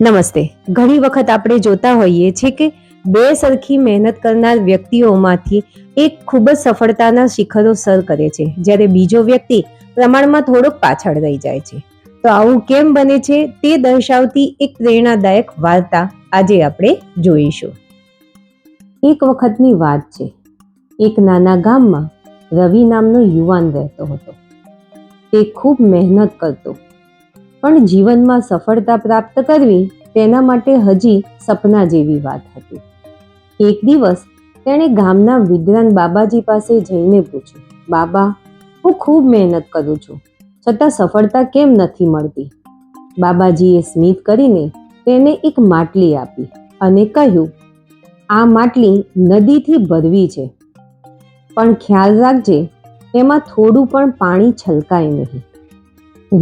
નમસ્તે. ઘણી વખત આપણે જોતા હોઈએ છીએ કે બે સરખી મહેનત કરનાર વ્યક્તિઓમાંથી એક ખૂબ જ સફળતાના શિખરો સર કરે છે. જ્યારે બીજો વ્યક્તિ પ્રમાણમાં થોડોક પાછળ રહી જાય છે. તો આવું કેમ બને છે તે દર્શાવતી એક પ્રેરણાદાયક વાર્તા આજે આપણે જોઈશું. એક વખતની વાત છે. એક નાના ગામમાં રવિ નામનો યુવાન રહેતો હતો. તે ખૂબ મહેનત કરતો પણ જીવનમાં સફળતા પ્રાપ્ત કરવી તેના માટે હજી સપના જેવી વાત હતી. એક દિવસ તેણે ગામના વિદ્વાન બાબાજી પાસે જઈને પૂછ્યું, બાબા, હું ખૂબ મહેનત કરું છું, છતાં સફળતા કેમ નથી મળતી? બાબાજીએ સ્મિત કરીને તેને એક માટલી આપી અને કહ્યું, આ માટલી નદીથી ભરવી છે, પણ ખ્યાલ રાખજે, એમાં થોડું પણ પાણી છલકાય નહીં.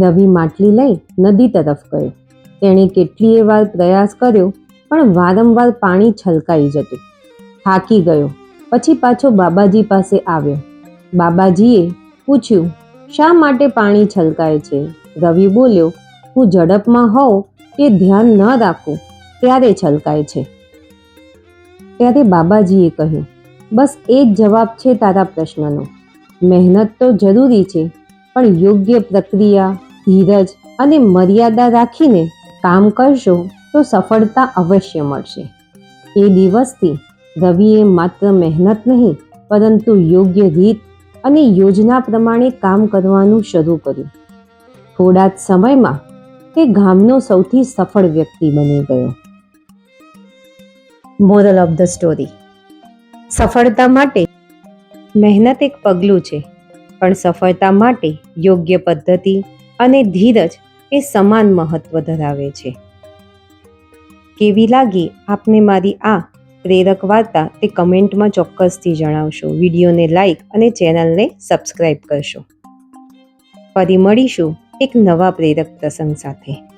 રવિ માટલી લઈ નદી તરફ ગયો. તેણે કેટલીય વાર પ્રયાસ કર્યો, પણ વારંવાર પાણી છલકાઈ જતું. થાકી ગયો. પછી પાછો બાબાજી પાસે આવ્યો. બાબાજીએ પૂછ્યું, શા માટે પાણી છલકાય છે? રવિ બોલ્યો, હું ઝડપમાં હોઉં કે ધ્યાન ન રાખું, ત્યારે છલકાય છે. ત્યારે બાબાજીએ કહ્યું, બસ એ જ જવાબ છે તારા પ્રશ્નનો. મહેનત તો જરૂરી છે, પણ યોગ્ય પ્રક્રિયા ધીરજ અને મર્યાદા રાખીને કામ કરશો તો સફળતા અવશ્ય મળશે. એ દિવસથી રવિએ માત્ર મહેનત નહીં, પરંતુ યોગ્ય રીત અને યોજના પ્રમાણે કામ કરવાનું શરૂ કર્યું. થોડા જ સમયમાં તે ગામનો સૌથી સફળ વ્યક્તિ બની ગયો. Moral of the story. સફળતા માટે મહેનત એક પગલું છે, પણ સફળતા માટે યોગ્ય પદ્ધતિ અને ધીરજ એ સમાન મહત્વ ધરાવે છે. કેવી લાગી આપને મારી આ પ્રેરક વાર્તા તે કમેન્ટમાં ચોક્કસથી જણાવશો. વિડીયોને લાઈક અને ચેનલને સબસ્ક્રાઈબ કરશો. ફરી મળીશું એક નવા પ્રેરક પ્રસંગ સાથે.